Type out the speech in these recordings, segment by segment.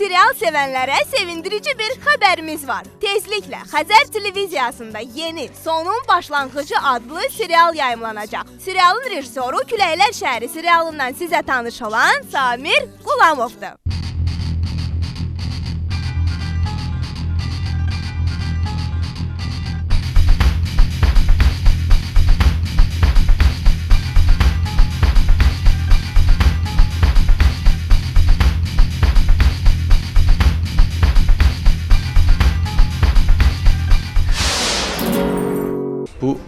Serial sevənlərə sevindirici bir xəbərimiz var. Tezliklə Xəzər televiziyasında yeni Sonun Başlanğıcı adlı serial yayımlanacaq. Serialın rejissoru Küləklər şəhəri serialından sizə tanış olan Samir Qulamovdur. Bu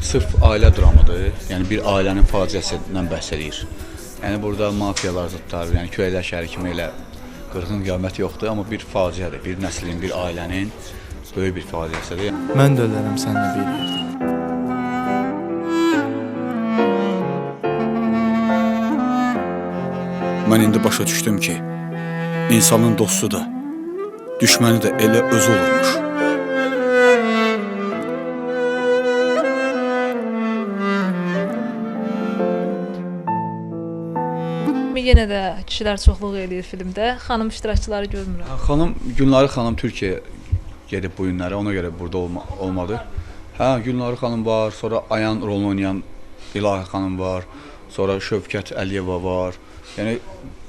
sırf ailə dramıdır. Yəni bir ailənin faciəsindən bəhs edir. Yəni burada mafiyalar zıtlar, yəni küləklər şəhəri kimi elə qırğın qiyamət yoxdur, amma bir faciədir. Bir nəslin, bir ailənin böyük bir faciəsidir. Mən də ölərəm səninlə bir yerdə. Mən indi başa düşdüm ki, insanın dostu da, düşməni də elə özü olurmuş. Yenə də kişilər çoxluq eləyir filmdə. Xanım iştirakçıları görmürəm. Hə, Xanım Günları xanım Türkiyəyə gedib bu günlərə, ona görə burada olma, olmadı. Hə, Günları xanım var, sonra Ayan rolunu oynayan İlahi xanım var, sonra Şövkət Əliyeva var. Yəni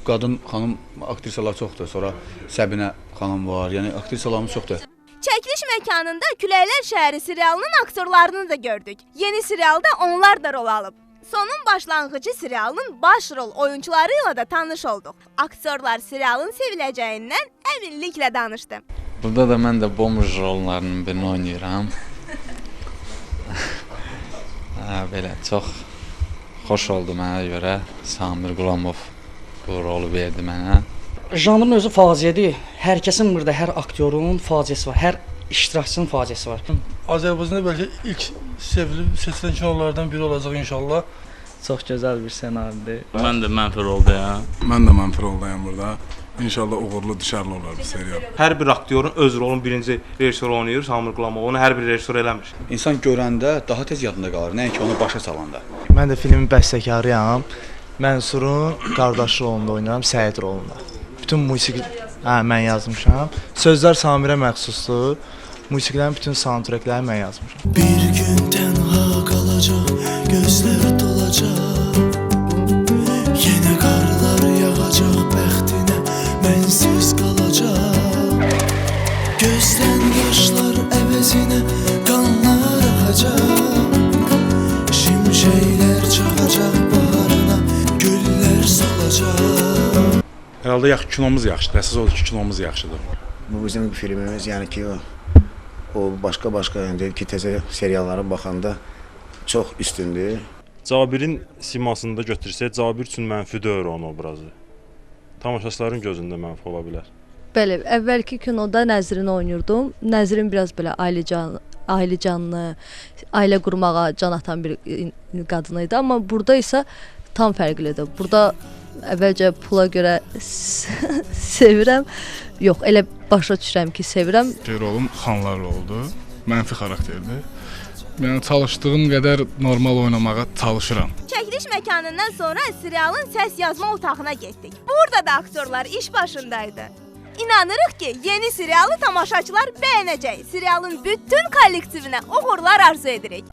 qadın xanım aktrisalar çoxdur. Sonra Səbinə xanım var. Yəni aktrisalarımız çoxdur. Çəkiliş məkanında Küləklər şəhəri serialının aktyorlarını da gördük. Yeni serialda onlar da rol alıb. Sonun başlanğıcı serialının baş rol oyunçuları ilə də tanış olduq. Aktyorlar serialın seviləcəyindən əminliklə danışdı. Burada da mən də bomj rollarının birini oynayıram. hə, belə çox xoş oldu mənə görə. Samir Qulamov bu rolu verdi mənə. Janrın özü faciədir. Hər kəsin burada hər aktyorun faciəsi var, hər iştirakçının faciəsi var. Azərbaycanda bəlkə ilk sevilib seçilən kinolardan biri olacaq inşallah. Çox gözəl bir ssenaridir. Mən də mənfi roldayam. Mən də mənfi roldayam burada. İnşallah uğurlu düşərli olar bu serial. Hər bir aktyorun öz rolunu birinci rejissor oynayır, Samir Qulamov. Onu hər bir rejissor eləmir. İnsan görəndə daha tez yadında qalır, nəinki onu başa salanda. Mən də filmin bəstəkarıyam. Mənsurun qardaşı rolunda oynayıram, Səid rolunda. Bütün musiqi hə mən yazmışam. Sözlər Samirə məxsusdur. Musiqilərin bütün soundtrackləri mən yazmışam. Bir gün tənha qalacaq, gözlər dolacaq. Yenə qarlar yağacaq bəxtinə, mənsiz qalacaq. Gözdən yaşlar əvəzinə qanlar axacaq. Şimşəklər çaxacaq baharına, güllər solacaq. Herhalde yaxşı kinomuz yaxşıdır. Əsas odur ki, kinomuz yaxşıdır. Bu bizim filmimiz yəni ki o, o başqa başqa yəni ki təzə seriallara baxanda çox üstündür. Cabirin simasında götürsək, Cabir üçün mənfi deyil onun obrazı. Tamaşaçıların gözündə mənfi ola bilər. Bəli, əvvəlki kinoda Nəzrin oynayırdım. Nəzrin biraz belə ailəcan ailəcanlı, ailə qurmağa can atan bir qadın idi, amma burada isə tam fərqlidir. Burada əvvəlcə pula görə sevirəm. Yox, elə başa düşürəm ki, sevirəm. Rolum xanlar roludur. Mənfi xarakterdir. Yəni çalışdığım qədər normal oynamağa çalışıram. Çəkiliş məkanından sonra serialın səs yazma otağına getdik. Burada da aktyorlar iş başındaydı. İnanırıq ki, yeni serialı tamaşaçılar bəyənəcək. Serialın bütün kollektivinə uğurlar arzu edirik.